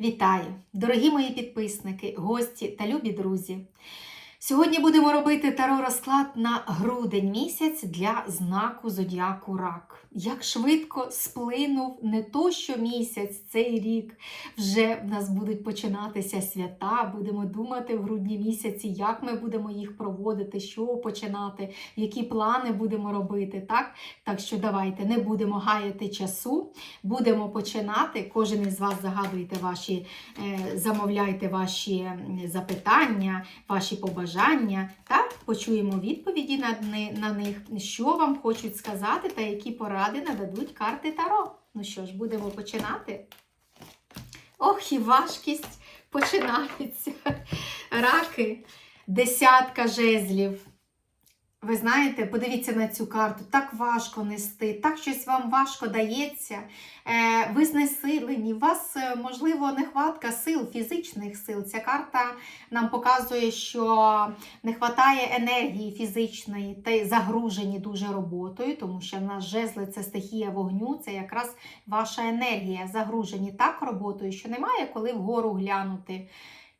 Вітаю, дорогі мої підписники, гості та любі друзі. Сьогодні будемо робити таро розклад на грудень місяць для знаку зодіаку Рак. Як швидко сплинув не то, що місяць, цей рік вже в нас будуть починатися свята. Будемо думати в грудні місяці, як ми будемо їх проводити, що починати, які плани будемо робити. Так, так що давайте не будемо гаяти часу, будемо починати. Кожен із вас загадуйте ваші, е, замовляйте ваші запитання, ваші побажання та почуємо відповіді на них, що вам хочуть сказати та які поради нададуть карти Таро. Ну що ж, будемо починати. Ох, і важкість починається. Раки, десятка жезлів. Ви знаєте, подивіться на цю карту, так важко нести, так щось вам важко дається. Е, ви знесилені, у вас, е, можливо, нехватка сил, фізичних сил. Ця карта нам показує, що не вистачає енергії фізичної та й загружені дуже роботою, тому що в нас жезли це стихія вогню, це якраз ваша енергія. Загружені так роботою, що немає коли вгору глянути.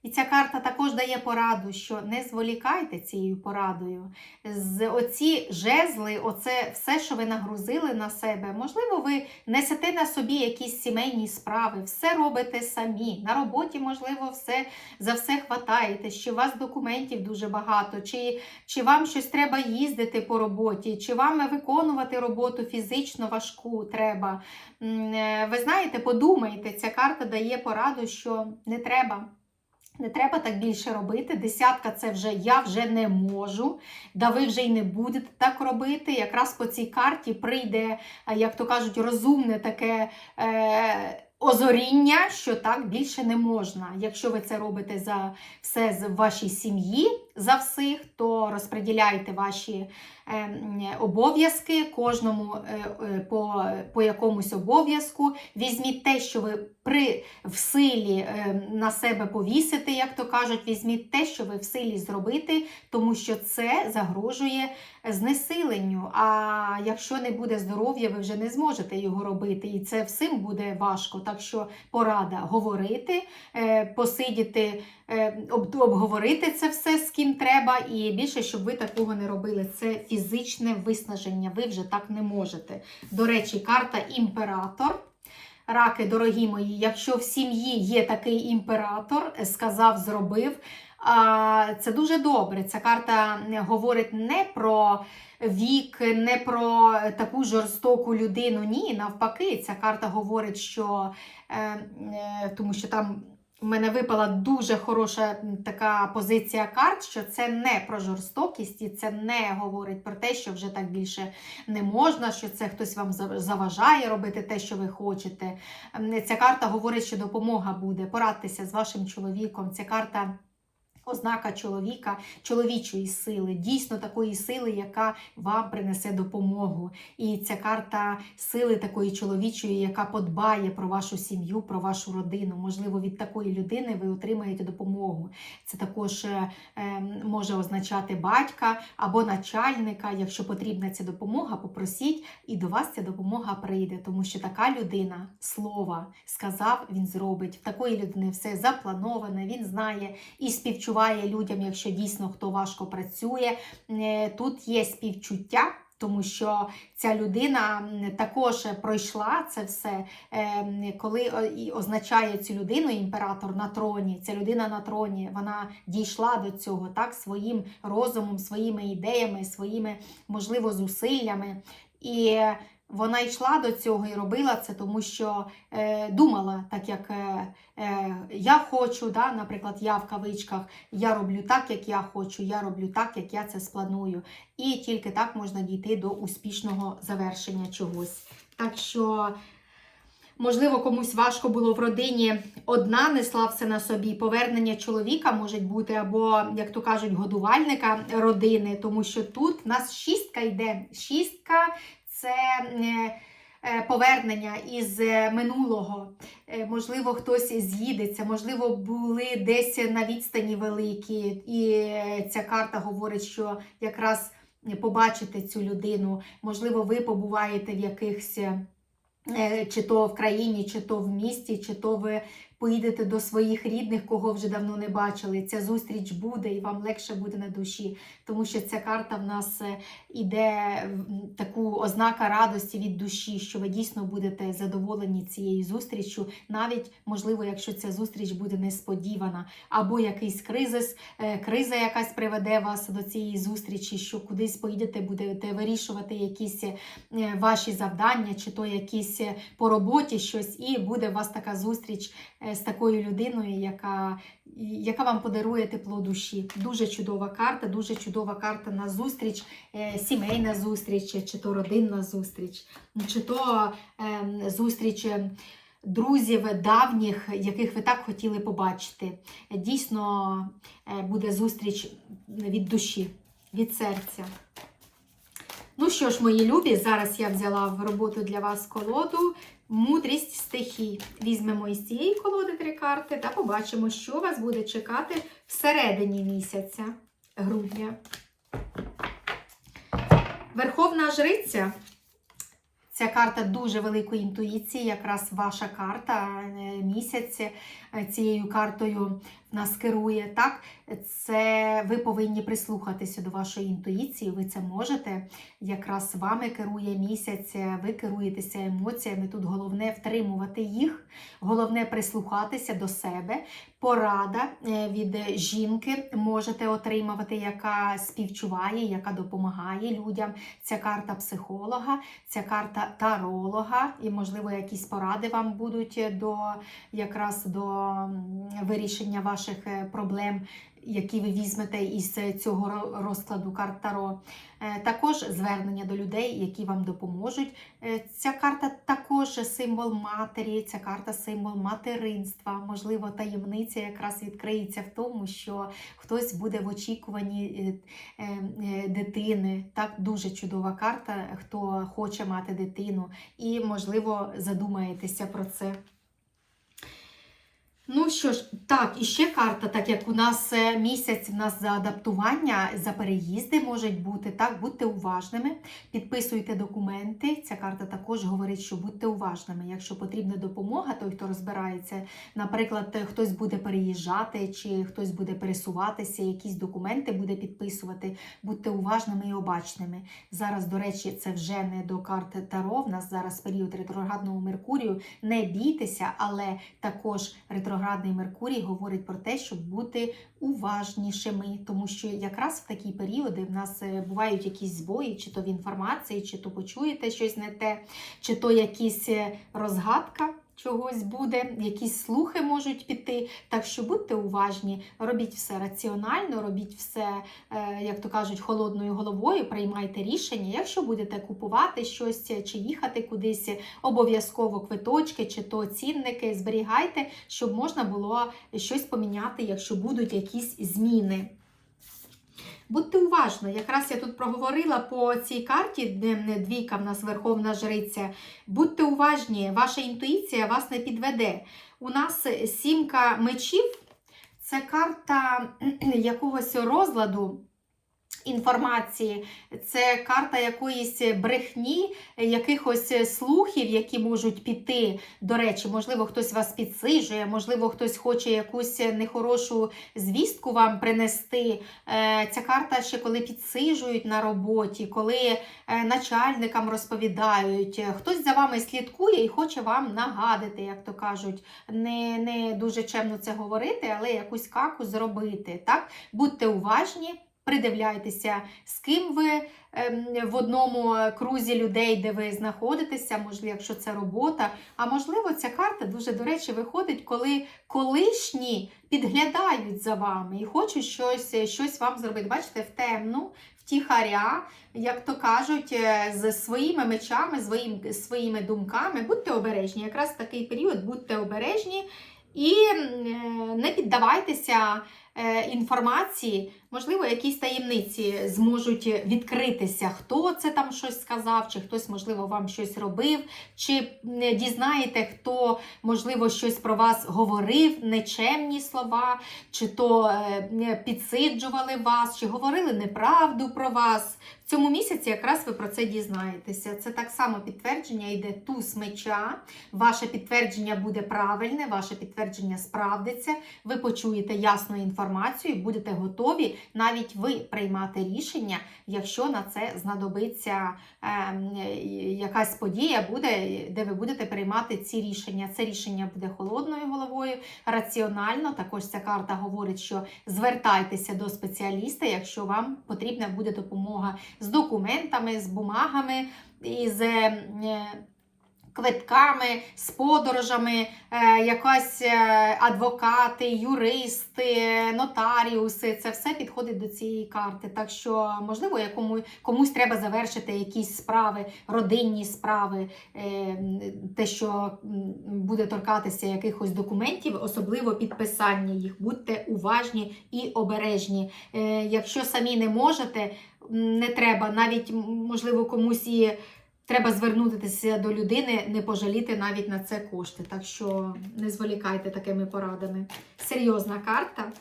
І ця карта також дає пораду, що не зволікайте цією порадою. З оці жезли, оце все, що ви нагрузили на себе, можливо, ви несете на собі якісь сімейні справи, все робите самі. На роботі, можливо, все за все хватаєте, що у вас документів дуже багато, чи, чи вам щось треба їздити по роботі, чи вам виконувати роботу фізично важку треба. Е, Ви знаєте, подумайте, ця карта дає пораду, що не треба. Не треба так більше робити. Десятка це вже я вже не можу. Да ви вже й не будете так робити. Якраз по цій карті прийде, е, як то кажуть, розумне таке е, озоріння, що так більше не можна. Якщо ви це робите за все з вашій сім'ї, за всіх, то розподіляйте ваші обов'язки кожному е, е, по, по якомусь обов'язку. Візьміть те, що ви при в силі е, на себе повісити, як то кажуть, візьміть те, що ви в силі зробити, тому що це загрожує знесиленню. А якщо не буде здоров'я, ви вже не зможете його робити. І це всім буде важко. Так що порада говорити, е, посидіти, обговорити це все з ким треба. І більше, щоб ви такого не робили. Це фізичне виснаження. Ви вже так не можете. До речі, карта імператор. Раки, дорогі мої, якщо в сім'ї є такий імператор, сказав, зробив. Це дуже добре. Ця карта говорить не про вік, не про таку жорстоку людину. Ні, навпаки, ця карта говорить, що е, е, тому що там. У мене випала дуже хороша така позиція карт, що це не про жорстокість, і це не говорить про те, що вже так більше не можна, що це хтось вам заважає робити те, що ви хочете. Ця карта говорить, що допомога буде. Порадьтеся з вашим чоловіком. Ця карта. Ознака чоловіка, чоловічої сили, дійсно такої сили, яка вам принесе допомогу. І ця карта сили такої чоловічої, яка подбає про вашу сім'ю, про вашу родину. Можливо, від такої людини ви отримаєте допомогу. Це також е, е, може означати батька або начальника. Якщо потрібна ця допомога, попросіть, і до вас ця допомога прийде, тому що така людина слова сказав, він зробить. В такої людини все заплановане, він знає і співчуває людям, якщо дійсно хто важко працює. Е, Тут є співчуття. Тому що ця людина також пройшла це все, Е, коли означає цю людину імператор на троні, ця людина на троні, вона дійшла до цього так своїм розумом, своїми ідеями, своїми, можливо, зусиллями. І вона йшла до цього і робила це, тому що е, думала, так як е, е, я хочу, да, наприклад, я в кавичках, я роблю так, як я хочу, я роблю так, як я це спланую. І тільки так можна дійти до успішного завершення чогось. Так що, можливо, комусь важко було в родині одна несла все на собі. Повернення чоловіка може бути, або, як то кажуть, годувальника родини, тому що тут в нас шістка йде. Шістка це. е, е, Повернення із е, минулого, можливо, хтось з'їдеться, можливо, були десь на відстані великі, і ця карта говорить, що якраз побачите цю людину, можливо, ви побуваєте в якихось чи то в країні, чи то в місті, чи то ви поїдете до своїх рідних, кого вже давно не бачили. Ця зустріч буде і вам легше буде на душі, тому що ця карта в нас е, іде таку ознака радості від душі, що ви дійсно будете задоволені цією зустрічю, навіть можливо, якщо ця зустріч буде несподівана, або якийсь кризис, е, криза якась приведе вас до цієї зустрічі, що кудись поїдете, будете вирішувати якісь е, ваші завдання, чи то якісь по роботі щось, і буде у вас така зустріч з такою людиною, яка, яка вам подарує тепло душі. Дуже чудова карта, дуже чудова карта на зустріч, е, сімейна зустріч, чи то родинна зустріч, чи то е, зустріч. е, Друзів давніх, яких ви так хотіли побачити. Дійсно е, буде зустріч від душі, від серця. Ну що ж, мої любі, зараз я взяла в роботу для вас колоду Мудрість стихій. Візьмемо із цієї колоди три карти та побачимо, що вас буде чекати всередині місяця грудня. Верховна жриця. Ця карта дуже великої інтуїції, якраз ваша карта е, місяць е, цією картою нас керує. Так, це ви повинні прислухатися до вашої інтуїції. Ви це можете. Якраз вами керує місяць, ви керуєтеся емоціями. Тут головне втримувати їх, головне прислухатися до себе. Порада е, від жінки можете отримувати, яка співчуває, яка допомагає людям. Ця карта психолога, ця карта таролога, і, можливо, якісь поради вам будуть до якраз до вирішення ваших е, проблем, які ви візьмете із цього розкладу карт Таро. Е, Також звернення до людей, які вам допоможуть. Е, Ця карта також символ матері, ця карта символ материнства. Можливо, таємниця якраз відкриється в тому, що хтось буде в очікуванні е, е, е, дитини. Так, дуже чудова карта, хто хоче мати дитину, і, можливо, задумаєтеся про це. Ну що ж, так, і ще карта, так як у нас е, місяць, в нас за адаптування, за переїзди можуть бути, так, будьте уважними, підписуйте документи. Ця карта також говорить, що будьте уважними. Якщо потрібна допомога, той, хто розбирається, наприклад, хтось буде переїжджати чи хтось буде пересуватися, якісь документи буде підписувати, будьте уважними і обачними. Зараз, до речі, це вже не до карт Таро, в нас зараз період ретроградного Меркурію. Не бійтеся, але також ретроградний Меркурій говорить про те, щоб бути уважнішими, тому що якраз в такі періоди в нас е, бувають якісь збої, чи то в інформації, чи то почуєте щось не те, чи то якісь е, розгадка. Чогось буде, якісь слухи можуть піти. Так що будьте уважні, робіть все раціонально, робіть все, е, як то кажуть, холодною головою, приймайте рішення. Якщо будете купувати щось чи їхати кудись, обов'язково квиточки чи то цінники зберігайте, щоб можна було щось поміняти, якщо будуть якісь зміни. Будьте уважні, якраз я тут проговорила по цій карті, де двійка в нас верховна жриця. Будьте уважні, ваша інтуїція вас не підведе. У нас сімка мечів це карта якогось розладу. Інформації, це карта якоїсь брехні, якихось слухів, які можуть піти. До речі, можливо, хтось вас підсижує, можливо, хтось хоче якусь нехорошу звістку вам принести. Е, Ця карта ще коли підсижують на роботі, коли е, начальникам розповідають, хтось за вами слідкує і хоче вам нагадати, як то кажуть, не, не дуже чемно це говорити, але якусь каку зробити. Так? Будьте уважні. Придивляйтеся, з ким ви ем, в одному крузі людей, де ви знаходитеся, можливо, якщо це робота. А можливо, ця карта дуже, до речі, виходить, коли колишні підглядають за вами і хочуть щось, щось вам зробити. Бачите, в темну, втіхаря, як то кажуть, е, з своїми мечами, своїм, своїми думками. Будьте обережні. Якраз в такий період будьте обережні і е, не піддавайтеся е, інформації. Можливо, якісь таємниці зможуть відкритися, хто це там щось сказав, чи хтось, можливо, вам щось робив, чи дізнаєте, хто, можливо, щось про вас говорив, нечемні слова, чи то е, підсиджували вас, чи говорили неправду про вас. В цьому місяці якраз ви про це дізнаєтеся. Це так само підтвердження йде туз меча. Ваше підтвердження буде правильне, ваше підтвердження справдиться. Ви почуєте ясну інформацію, і будете готові навіть ви приймати рішення, якщо на це знадобиться е, якась подія, буде, де ви будете приймати ці рішення. Це рішення буде холодною головою, раціонально. Також ця карта говорить, що звертайтеся до спеціаліста, якщо вам потрібна буде допомога з документами, з бумагами, із е, квитками, з подорожами, е, якась е, адвокати, юристи, нотаріуси. Це все підходить до цієї карти. Так що, можливо, якому, комусь треба завершити якісь справи, родинні справи, е, те, що буде торкатися якихось документів, особливо підписання їх. Будьте уважні і обережні. Якщо самі не можете, не треба навіть можливо комусь і треба звернутися до людини, не пожаліти навіть на це кошти. Так що не зволікайте такими порадами. Серйозна карта,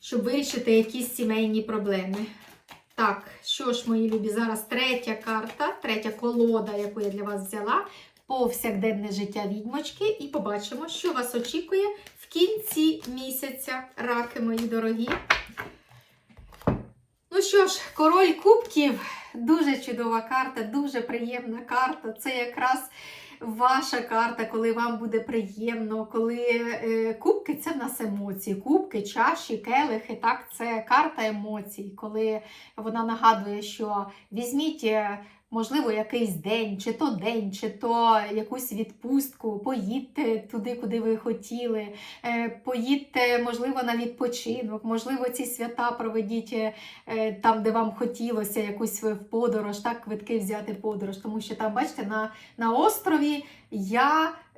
щоб вирішити якісь сімейні проблеми. Так, що ж, мої любі, зараз третя карта, третя колода, яку я для вас взяла. Повсякденне життя відьмочки, і побачимо, що вас очікує в кінці місяця, раки мої дорогі. Ну що ж, король кубків дуже чудова карта, дуже приємна карта. Це якраз ваша карта, коли вам буде приємно, коли е, кубки це в нас емоції. Кубки, чаші, келихи. Так, це карта емоцій, коли вона нагадує, що візьміть. Е, Можливо, якийсь день, чи то день, чи то якусь відпустку, поїдьте туди, куди ви хотіли, е, поїдьте, можливо, на відпочинок, можливо, ці свята проведіть е, там, де вам хотілося, якусь в подорож, так, квитки взяти в подорож. Тому що там, бачите, на, на острові я е,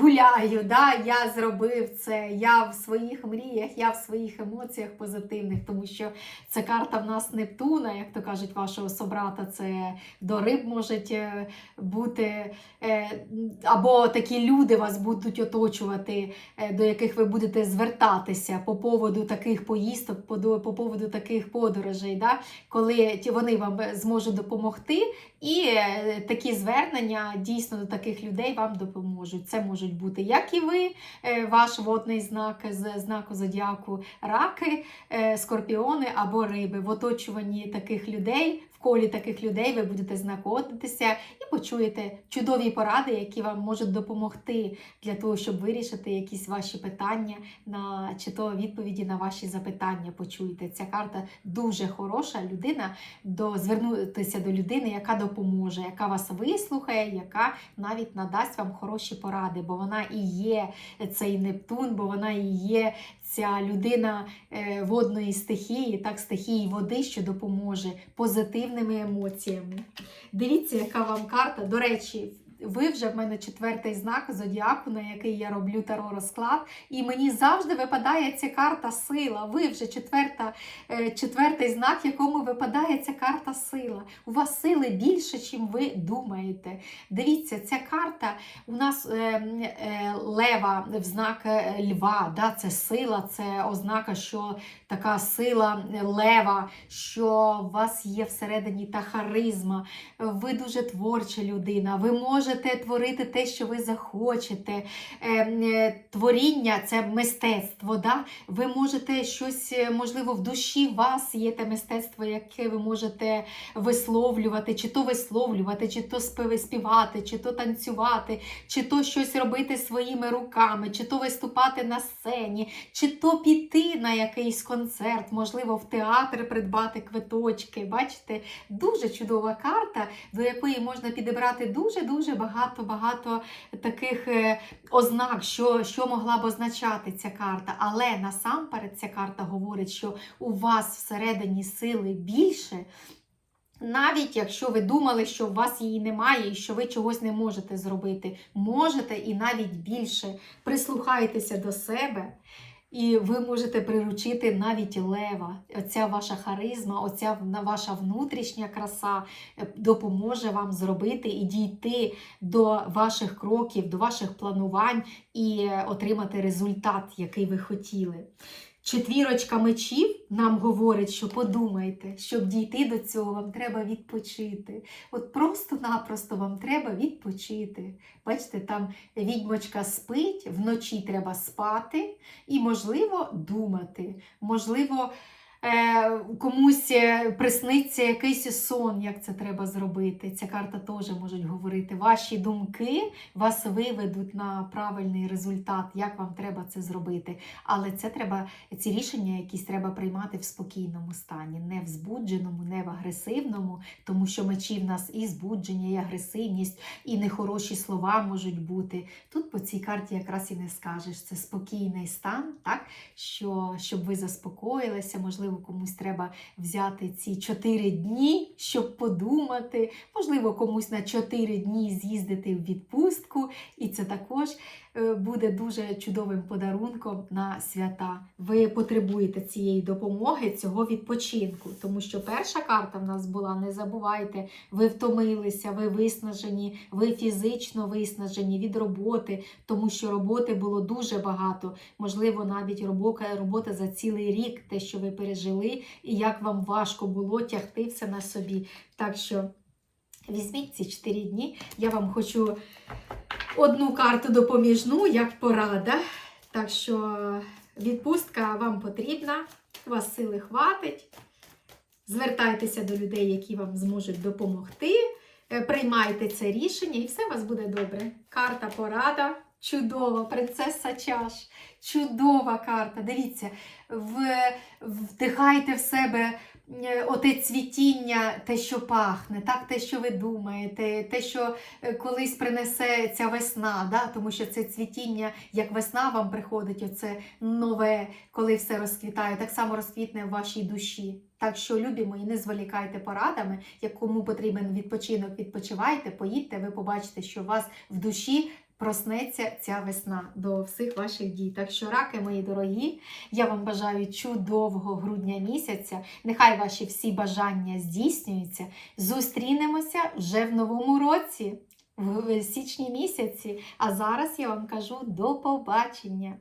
гуляю, да, я зробив це, я в своїх мріях, я в своїх емоціях позитивних, тому що це карта в нас Нептуна, як то кажуть, вашого собрата, це до риб можуть е, бути, е, або такі люди вас будуть оточувати, е, до яких ви будете звертатися по поводу таких поїздок, по, поводу таких подорожей, да? коли вони вам зможуть допомогти, і е, такі звернення дійсно до таких людей вам допоможуть. Це можуть бути як і ви, е, ваш водний знак з знаку зодіаку раки, е, скорпіони або риби. В оточуванні таких людей, в колі таких людей ви будете знаходитися і почуєте чудові поради, які вам можуть допомогти для того, щоб вирішити якісь ваші питання на чи то відповіді на ваші запитання. Почуєте. Ця карта дуже хороша людина до звернутися до людини, яка допоможе, яка вас вислухає, яка навіть надасть вам хороші поради, бо вона і є цей Нептун, бо вона і є ця людина е, водної стихії, так, стихії води, що допоможе позитивними емоціями. Дивіться, яка вам карта. До речі, ви вже в мене четвертий знак зодіаку, на який я роблю таро розклад. І мені завжди випадає ця карта сила. Ви вже четверта, е, четвертий знак, якому випадає ця карта сила. У вас сили більше, чим ви думаєте. Дивіться, ця карта у нас е, е, лева в знак е, льва. Да? Це сила, це ознака, що така сила е, лева, що у вас є всередині та харизма. Ви дуже творча людина. Ви можете творити те, що ви захочете. Е, е, Творіння це мистецтво. Да? Ви можете щось, е, можливо, в душі вас є те мистецтво, яке ви можете висловлювати, чи то висловлювати, чи то співати, чи то танцювати, чи то щось робити своїми руками, чи то виступати на сцені, чи то піти на якийсь концерт, можливо, в театр придбати квиточки. Бачите, дуже чудова карта, до якої можна підібрати дуже-дуже багато-багато таких е, ознак, що, що могла б означати ця карта. Але насамперед ця карта говорить, що у вас всередині сили більше. Навіть якщо ви думали, що у вас її немає і що ви чогось не можете зробити, можете і навіть більше. Прислухайтеся до себе і ви можете приручити навіть лева. Оця ваша харизма, оця ваша внутрішня краса е, допоможе вам зробити і дійти до ваших кроків, до ваших планувань і е, отримати результат, який ви хотіли. Четвірочка мечів нам говорить, що подумайте, щоб дійти до цього, вам треба відпочити. От просто-напросто вам треба відпочити. Бачите, там відьмочка спить, вночі треба спати і, можливо, думати. Можливо, комусь е, присниться якийсь сон, як це треба зробити. Ця карта теж може говорити. Ваші думки вас виведуть на правильний результат, як вам треба це зробити. Але це треба, ці рішення якісь треба приймати в спокійному стані, не в збудженому, не в агресивному, тому що мечі в нас і збудження, і агресивність, і нехороші слова можуть бути. Тут по цій карті якраз і не скажеш. Це спокійний стан, так? Що, щоб ви заспокоїлися, можливо, комусь треба взяти ці 4 дні, щоб подумати, можливо, комусь на 4 дні з'їздити в відпустку, і це також буде дуже чудовим подарунком на свята. Ви потребуєте цієї допомоги, цього відпочинку, тому що перша карта в нас була: не забувайте, ви втомилися, ви виснажені, ви фізично виснажені від роботи, тому що роботи було дуже багато. Можливо, навіть робота, робота за цілий рік, те, що ви пережили, і як вам важко було тягти все на собі. Так що візьміть ці 4 дні. Я вам хочу одну карту допоміжну, як порада. Так що відпустка вам потрібна, у вас сили хватить. Звертайтеся до людей, які вам зможуть допомогти. Е, Приймайте це рішення, і все у вас буде добре. Карта порада. Чудова, принцеса чаш. Чудова карта. Дивіться, в- вдихайте в себе оте цвітіння, те, що пахне, так, те, що ви думаєте, те, що е, колись принесе ця весна, да? тому що це цвітіння, як весна вам приходить, оце нове, коли все розквітає, так само розквітне в вашій душі. Так що, любі мої, не зволікайте порадами. Як кому потрібен відпочинок, відпочивайте, поїдьте, ви побачите, що у вас в душі проснеться ця весна до всіх ваших дій. Так що, раки, мої дорогі, я вам бажаю чудового грудня місяця. Нехай ваші всі бажання здійснюються. Зустрінемося вже в новому році, в січні місяці. А зараз я вам кажу до побачення!